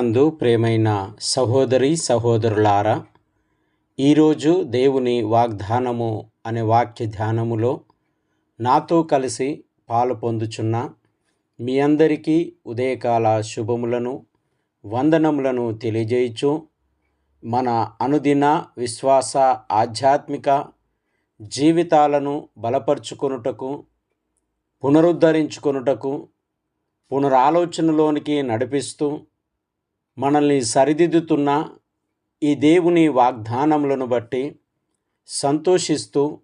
క్రీస్తునందు ప్రేమైన సహోదరి సహోదరులారా ఈరోజు దేవుని వాగ్దానము అనే వాక్య ధ్యానములో నాతో కలిసి పాలు పొందుచున్న మీ అందరికీ ఉదయకాల శుభములను వందనములను తెలియజేయచ్చు మన అనుదిన విశ్వాస ఆధ్యాత్మిక జీవితాలను బలపరుచుకొనుటకు పునరుద్ధరించుకొనుటకు పునరాలోచనలోనికి నడిపిస్తూ మనల్ని సరిదిద్దుతున్న ఈ దేవుని వాగ్దానములను బట్టి సంతోషిస్తూ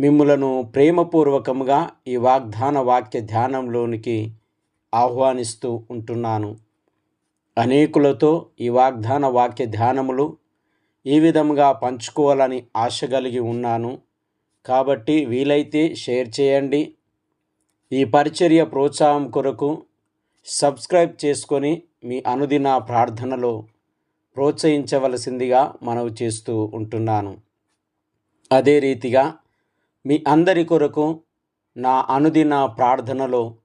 మిమ్ములను ప్రేమపూర్వకముగా ఈ వాగ్దాన వాక్య ధ్యానంలోనికి ఆహ్వానిస్తూ ఉంటున్నాను. అనేకులతో ఈ వాగ్దాన వాక్య ధ్యానములు ఈ విధముగా పంచుకోవాలని ఆశ కలిగి ఉన్నాను. కాబట్టి వీలైతే షేర్ చేయండి. ఈ పరిచర్య ప్రోత్సాహం కొరకు సబ్స్క్రైబ్ చేసుకొని మీ అనుదిన ప్రార్థనలో ప్రోత్సహించవలసిందిగా మనవి చేస్తూ ఉంటున్నాను. అదే రీతిగా మీ అందరి కొరకు నా అనుదిన ప్రార్థనలో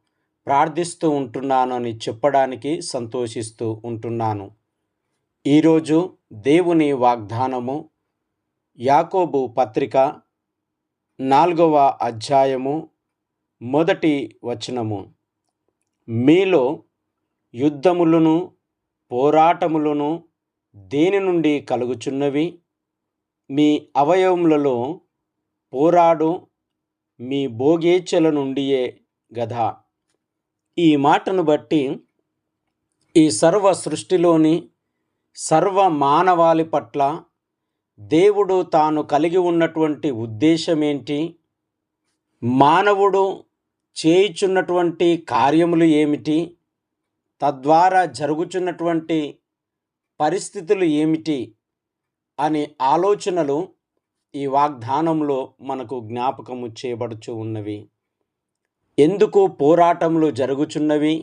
ప్రార్థిస్తూ ఉంటున్నాను అని చెప్పడానికి సంతోషిస్తూ ఉంటున్నాను. ఈరోజు దేవుని వాగ్దానము యాకోబు పత్రిక నాలుగవ అధ్యాయము మొదటి వచనము. మీలో యుద్ధములను పోరాటములను దేని నుండి కలుగుచున్నవి? మీ అవయవములలో పోరాడు మీ భోగేచ్ఛల నుండియే గదా. ఈ మాటను బట్టి ఈ సర్వ సృష్టిలోని సర్వ మానవాళి పట్ల దేవుడు తాను కలిగి ఉన్నటువంటి ఉద్దేశం ఏంటి మానవుడు చేయుచున్నటువంటి కార్యములు ఏమిటి? తద్వారా జరుగుచున్నటువంటి పరిస్థితులు ఏమిటి అనే ఆలోచనలు ఈ వాగ్దానంలో మనకు జ్ఞాపకము చేయబడుచు ఉన్నవి. ఎందుకు పోరాటములు జరుగుచున్నవి?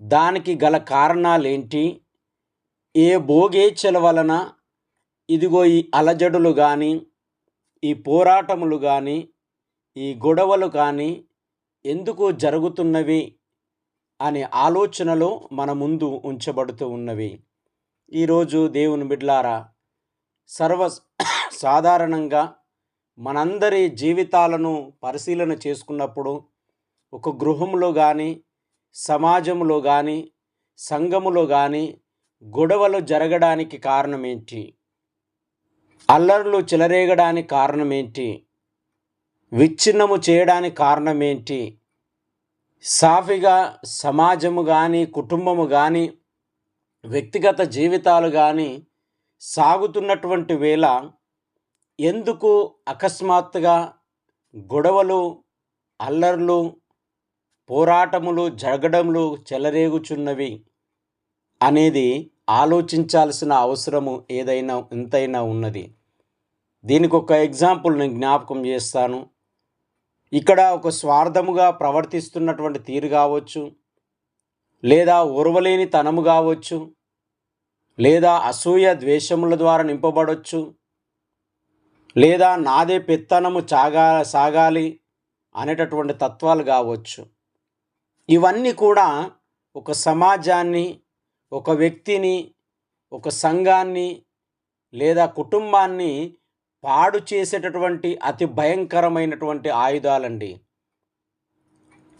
దానికి గల కారణాలేంటి? ఏ భోగేచ్ఛల వలన ఇదిగో ఈ అలజడులు కానీ ఈ పోరాటములు కానీ ఈ గొడవలు కానీ ఎందుకు జరుగుతున్నవి? అనే ఆలోచనలు మన ముందు ఉంచబడుతూ ఉన్నవి. ఈరోజు దేవుని బిడ్లారా సర్వ సాధారణంగా మనందరి జీవితాలను పరిశీలన చేసుకున్నప్పుడు ఒక గృహంలో కానీ సమాజంలో కానీ సంఘములో కానీ గొడవలు జరగడానికి కారణం ఏంటి అల్లర్లు చెలరేగడానికి కారణం ఏంటి విచ్ఛిన్నము చేయడానికి కారణం ఏంటి సాఫీగా సమాజము కానీ కుటుంబము కానీ వ్యక్తిగత జీవితాలు కానీ సాగుతున్నటువంటి వేళ ఎందుకు అకస్మాత్తుగా గొడవలు అల్లర్లు పోరాటములు జరగడములు చెలరేగుచున్నవి అనేది ఆలోచించాల్సిన అవసరము ఏదైనా ఎంతైనా ఉన్నది. దీనికి ఒక ఎగ్జాంపుల్ నేను జ్ఞాపకం చేస్తాను. ఇక్కడ ఒక స్వార్థముగా ప్రవర్తిస్తున్నటువంటి తీరు కావచ్చు లేదా ఉరవలేని తనము కావచ్చు లేదా అసూయ ద్వేషముల ద్వారా నింపబడవచ్చు లేదా నాదే పెత్తనము చాగా సాగాలి అనేటటువంటి తత్వాలు కావచ్చు. ఇవన్నీ కూడా ఒక సమాజాన్ని ఒక వ్యక్తిని ఒక సంఘాన్ని లేదా కుటుంబాన్ని పాడు చేసేటటువంటి అతి భయంకరమైనటువంటి ఆయుధాలండి.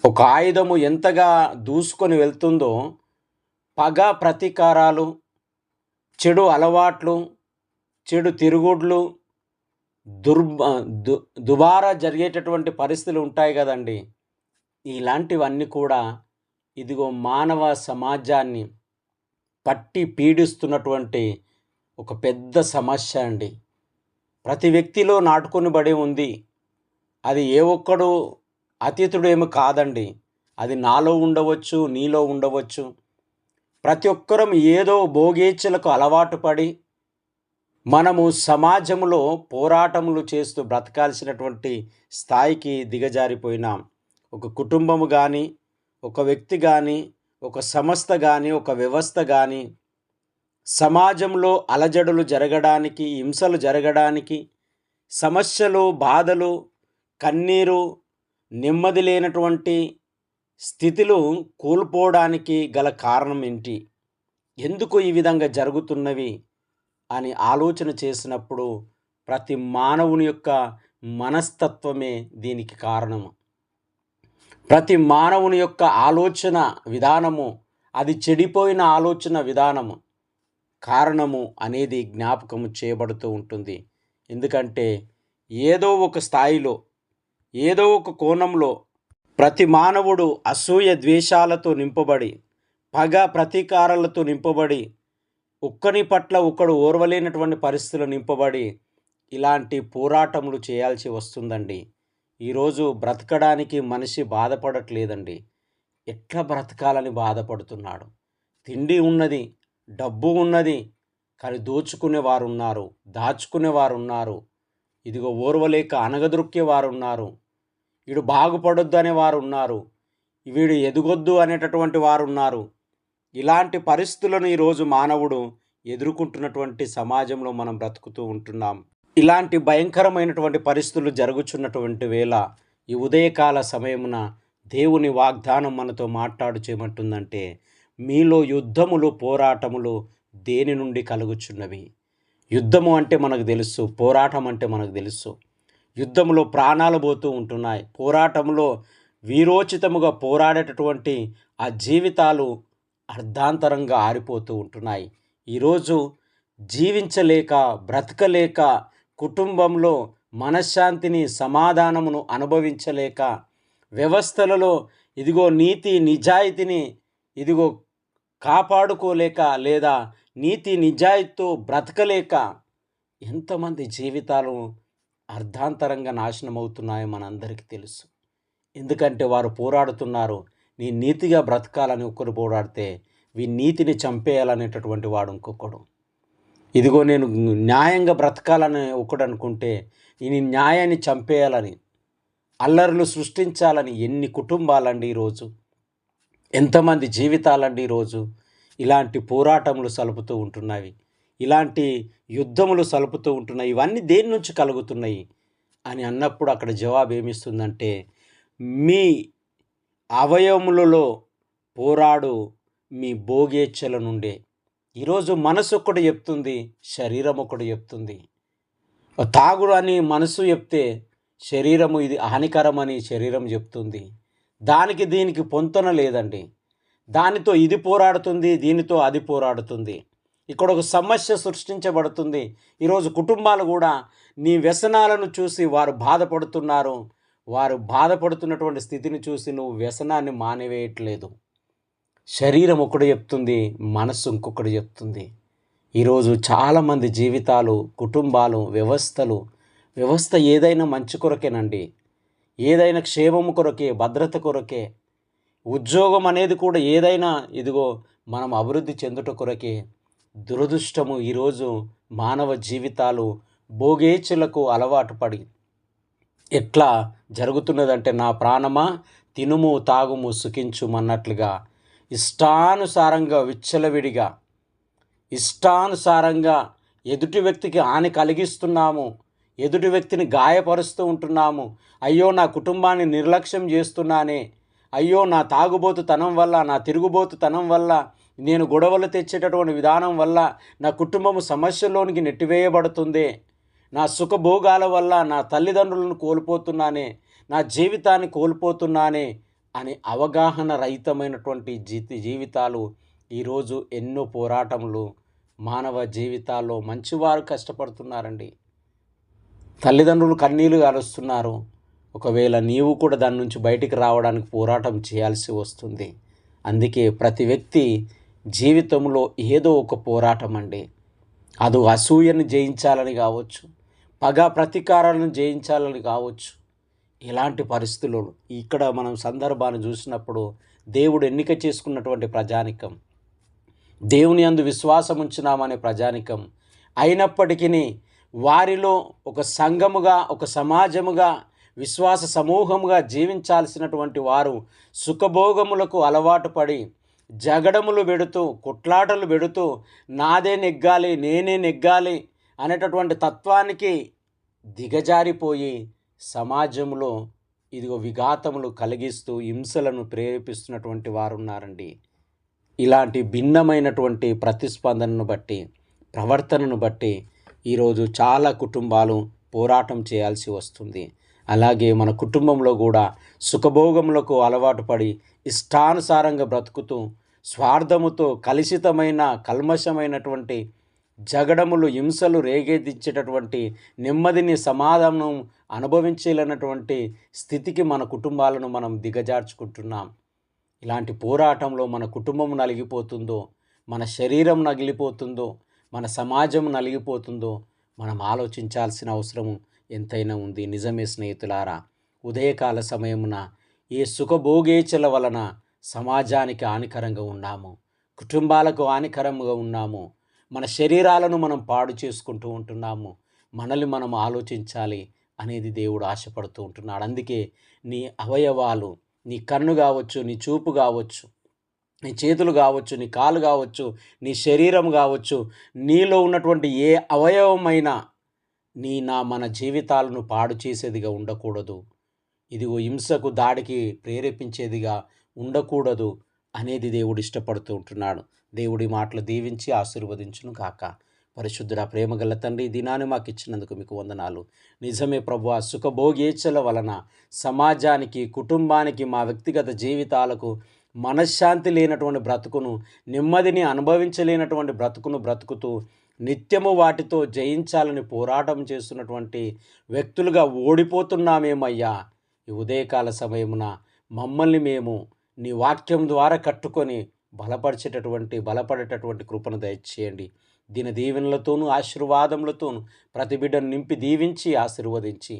ఒక ఆయుధము ఎంతగా దూసుకొని వెళ్తుందో పగ ప్రతీకారాలు చెడు అలవాట్లు చెడు తిరుగుడ్లు దుర్బ దు దుబారా జరిగేటటువంటి పరిస్థితులు ఉంటాయి కదండి. ఇలాంటివన్నీ కూడా ఇదిగో మానవ సమాజాన్ని పట్టి పీడిస్తున్నటువంటి ఒక పెద్ద సమస్య అండి. ప్రతి వ్యక్తిలో నాటుకొనిబడి ఉంది. అది ఏ ఒక్కడు అతీతుడేమి కాదండి. అది నాలో ఉండవచ్చు నీలో ఉండవచ్చు. ప్రతి ఒక్కరం ఏదో భోగేచ్ఛలకు అలవాటు పడి మనము సమాజంలో పోరాటములు చేస్తూ బ్రతకాల్సినటువంటి స్థాయికి దిగజారిపోయినాం. ఒక కుటుంబము కానీ ఒక వ్యక్తి కానీ ఒక సంస్థ కానీ ఒక వ్యవస్థ కానీ సమాజంలో అలజడులు జరగడానికి హింసలు జరగడానికి సమస్యలు బాధలు కన్నీరు నెమ్మది లేనటువంటి స్థితిలో కోల్పోవడానికి గల కారణం ఏంటి? ఎందుకు ఈ విధంగా జరుగుతున్నవి? అని ఆలోచన చేసినప్పుడు ప్రతి మానవుని యొక్క మనస్తత్వమే దీనికి కారణము ప్రతి మానవుని యొక్క ఆలోచన విధానము అది చెడిపోయిన ఆలోచన విధానము కారణము అనేది జ్ఞాపకము చేయబడుతూ ఉంటుంది. ఎందుకంటే ఏదో ఒక స్థాయిలో ఏదో ఒక కోణంలో ప్రతి మానవుడు అసూయ ద్వేషాలతో నింపబడి పగ ప్రతీకారాలతో నింపబడి ఒక్కని పట్ల ఒకడు ఓర్వలేనటువంటి పరిస్థితులు నింపబడి ఇలాంటి పోరాటములు చేయాల్సి వస్తుందండి. ఈరోజు బ్రతకడానికి మనిషి బాధపడట్లేదండి. ఎట్లా బ్రతకాలని బాధపడుతున్నాడు? తిండి ఉన్నది డబ్బు ఉన్నది కానీ దోచుకునే వారు ఉన్నారు దాచుకునే వారు ఉన్నారు ఇదిగో ఓర్వలేక అనగదొక్కే వారు ఉన్నారు వీడు బాగుపడొద్దు అనే వారు ఉన్నారు వీడు ఎదుగొద్దు అనేటటువంటి వారు ఉన్నారు ఇలాంటి పరిస్థితులను ఈరోజు మానవుడు ఎదుర్కొంటున్నటువంటి సమాజంలో మనం బ్రతుకుతూ ఉంటున్నాం. ఇలాంటి భయంకరమైనటువంటి పరిస్థితులు జరుగుచున్నటువంటి వేళ ఈ ఉదయకాల సమయమున దేవుని వాగ్దానం మనతో మాట్లాడు చేయమంటుందంటే మీలో యుద్ధములు పోరాటములు దేని నుండి కలుగుచున్నవి? యుద్ధము అంటే మనకు తెలుసు పోరాటం అంటే మనకు తెలుసు. యుద్ధంలో ప్రాణాలు పోతూ ఉంటున్నాయి. పోరాటంలో వీరోచితముగా పోరాడేటటువంటి ఆ జీవితాలు అర్ధాంతరంగా ఆరిపోతూ ఉంటున్నాయి. ఈరోజు జీవించలేక బ్రతకలేక కుటుంబంలో మనశ్శాంతిని సమాధానమును అనుభవించలేక వ్యవస్థలలో ఇదిగో నీతి నిజాయితీని ఇదిగో కాపాడుకోలేక లేదా నీతి నిజాయితీతో బ్రతకలేక ఎంతమంది జీవితాలు అర్ధాంతరంగా నాశనమవుతున్నాయో మనందరికీ తెలుసు. ఎందుకంటే వారు పోరాడుతున్నారు నీ నీతిగా బ్రతకాలని ఒకరు పోరాడితే వీ నీతిని చంపేయాలనేటటువంటి వాడు ఇంకొకడు. ఇదిగో నేను న్యాయంగా బ్రతకాలని ఒకడు అనుకుంటే ఈ న్యాయాన్ని చంపేయాలని అల్లర్లు సృష్టించాలని ఎన్ని కుటుంబాలండి ఈరోజు? ఎంతమంది జీవితాలండి ఈరోజు? ఇలాంటి పోరాటములు సలుపుతూ ఉంటున్నవి ఇలాంటి యుద్ధములు సలుపుతూ ఉంటున్నాయి. ఇవన్నీ దేని నుంచి కలుగుతున్నాయి? అని అన్నప్పుడు అక్కడ జవాబు ఏమిస్తుందంటే మీ అవయములలో పోరాడు మీ భోగేచ్ఛల నుండే. ఈరోజు మనసు ఒకటి చెప్తుంది శరీరం ఒకటి చెప్తుంది. తాగుడు అని మనసు చెప్తే శరీరము ఇది హానికరమని శరీరం చెప్తుంది. దానికి దీనికి పొంతన లేదండి. దానితో ఇది పోరాడుతుంది దీనితో అది పోరాడుతుంది. ఇక్కడ ఒక సమస్య సృష్టించబడుతుంది. ఈరోజు కుటుంబాలు కూడా నీ వ్యసనాలను చూసి వారు బాధపడుతున్నారు. వారు బాధపడుతున్నటువంటి స్థితిని చూసి నువ్వు వ్యసనాన్ని మానివేయట్లేదు. శరీరం ఒకటి చెప్తుంది మనస్సు ఇంకొకటి చెప్తుంది. ఈరోజు చాలామంది జీవితాలు కుటుంబాలు వ్యవస్థలు వ్యవస్థ ఏదైనా మంచి కొరకేనండి. ఏదైనా క్షేమము కొరకే భద్రత కొరకే ఉద్యోగం అనేది కూడా ఏదైనా ఇదిగో మనం అభివృద్ధి చెందుట కొరకే దురదృష్టము ఈరోజు మానవ జీవితాలు భోగేచ్చులకు అలవాటు పడి ఎట్లా జరుగుతున్నదంటే నా ప్రాణమా తినుము తాగుము సుఖించుమన్నట్లుగా ఇష్టానుసారంగా విచ్చలవిడిగా ఇష్టానుసారంగా ఎదుటి వ్యక్తికి హాని కలిగిస్తున్నాము ఎదుటి వ్యక్తిని గాయపరుస్తూ ఉంటున్నాము. అయ్యో నా కుటుంబాన్ని నిర్లక్ష్యం చేస్తున్నానే. అయ్యో నా తాగుబోతుతనం వల్ల నా తిరుగుబోతుతనం వల్ల నేను గొడవలు తెచ్చేటటువంటి విధానం వల్ల నా కుటుంబము సమస్యల్లోనికి నెట్టివేయబడుతుంది. నా సుఖభోగాల వల్ల నా తల్లిదండ్రులను కోల్పోతున్నానే. నా జీవితాన్ని కోల్పోతున్నానే అని అవగాహన రహితమైనటువంటి జీతి జీవితాలు ఈరోజు ఎన్నో పోరాటములు మానవ జీవితాల్లో మంచివారు కష్టపడుతున్నారండి. తల్లిదండ్రులు కన్నీళ్ళు గారుస్తున్నారు. ఒకవేళ నీవు కూడా దాని నుంచి బయటికి రావడానికి పోరాటం చేయాల్సి వస్తుంది. అందుకే ప్రతి వ్యక్తి జీవితంలో ఏదో ఒక పోరాటం అండి. అది అసూయను జయించాలని కావచ్చు పగ ప్రతీకారాలను జయించాలని కావచ్చు. ఇలాంటి పరిస్థితులు ఇక్కడ మనం సందర్భాన్ని చూసినప్పుడు దేవుడు ఎన్నిక చేసుకున్నటువంటి ప్రజానికం. దేవుని అందు విశ్వాసం ఉంచున్నామనే ప్రజానికం అయినప్పటికీ వారిలో ఒక సంఘముగా ఒక సమాజముగా విశ్వాస సమూహముగా జీవించాల్సినటువంటి వారు సుఖభోగములకు అలవాటు పడి జగడములు పెడుతూ కుట్లాటలు పెడుతూ నాదే నెగ్గాలి నేనే నెగ్గాలి అనేటటువంటి తత్వానికి దిగజారిపోయి సమాజంలో ఇదిగో విఘాతములు కలిగిస్తూ హింసలను ప్రేరేపిస్తున్నటువంటి వారు ఉన్నారండి ఇలాంటి భిన్నమైనటువంటి ప్రతిస్పందనను బట్టి ప్రవర్తనను బట్టి ఈరోజు చాలా కుటుంబాలు పోరాటం చేయాల్సి వస్తుంది. అలాగే మన కుటుంబంలో కూడా సుఖభోగములకు అలవాటు పడి ఇష్టానుసారంగా బ్రతుకుతూ స్వార్థముతో కలుషితమైన కల్మషమైనటువంటి జగడములు హింసలు రేగేదించేటటువంటి నెమ్మదిని సమాధానం అనుభవించలేనటువంటి స్థితికి మన కుటుంబాలను మనం దిగజార్చుకుంటున్నాం. ఇలాంటి పోరాటంలో మన కుటుంబం నలిగిపోతుందో మన శరీరం నగిలిపోతుందో మన సమాజం నలిగిపోతుందో మనం ఆలోచించాల్సిన అవసరం ఎంతైనా ఉంది. నిజమే స్నేహితులారా ఉదయకాల సమయమున ఏ సుఖభోగేచల వలన సమాజానికి హానికరంగా ఉన్నాము. కుటుంబాలకు హానికరంగా ఉన్నాము. మన శరీరాలను మనం పాడు చేసుకుంటూ ఉంటున్నాము. మనల్ని మనం ఆలోచించాలి అనేది దేవుడు ఆశపడుతూ ఉంటున్నాడు. అందుకే నీ అవయవాలు నీ కన్ను కావచ్చు నీ చూపు కావచ్చు నీ చేతులు కావచ్చు నీ కాలు కావచ్చు నీ శరీరం కావచ్చు నీలో ఉన్నటువంటి ఏ అవయవమైనా నీ నా మన జీవితాలను పాడు చేసేదిగా ఉండకూడదు. ఇదిగో హింసకు దాడికి ప్రేరేపించేదిగా ఉండకూడదు అనేది దేవుడు ఇష్టపడుతూ ఉంటున్నాడు. దేవుడి మాటలు దీవించి ఆశీర్వదించును కాక పరిశుద్ధుడ ప్రేమగల తండ్రి దినాన్ని మాకు ఇచ్చినందుకు మీకు వందనాలు. నిజమే ప్రభు సుఖభోగేచ్చల సుఖభోగేచ్ఛల వలన సమాజానికి కుటుంబానికి మా వ్యక్తిగత జీవితాలకు మనశ్శాంతి లేనటువంటి బ్రతుకును నెమ్మదిని అనుభవించలేనటువంటి బ్రతుకును బ్రతుకుతూ నిత్యము వాటితో జయించాలని పోరాటం చేస్తున్నటువంటి వ్యక్తులుగా ఓడిపోతున్నామేమయ్యా? ఈ ఉదయకాల సమయమున మమ్మల్ని మేము నీ వాక్యం ద్వారా కట్టుకొని బలపరిచేటటువంటి బలపడేటటువంటి కృపను దయచేయండి. దీని దీవెనలతోనూ ఆశీర్వాదములతోనూ ప్రతి బిడ్డను నింపి దీవించి ఆశీర్వదించి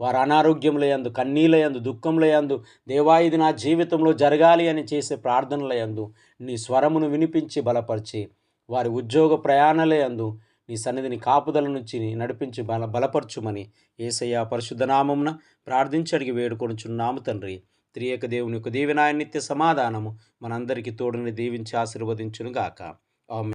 వారు అనారోగ్యముల యందు కన్నీల యందు యందు దేవా ఇది నా జీవితంలో జరగాలి అని చేసే ప్రార్థనల యందు నీ స్వరమును వినిపించి బలపరిచి వారి ఉద్యోగ ప్రయాణాల యందు నీ సన్నిధిని కాపుదల నుంచి నడిపించి బల బలపరచుమని ఏసయ్య పరిశుద్ధనామమున ప్రార్థించి అడిగి వేడుకొనుచున్నాము తండ్రి. త్రియక దేవుని యొక్క దీవెనాయ నిత్య సమాధానము మనందరికీ తోడుని దీవించి ఆశీర్వదించునుగాక. ఆమె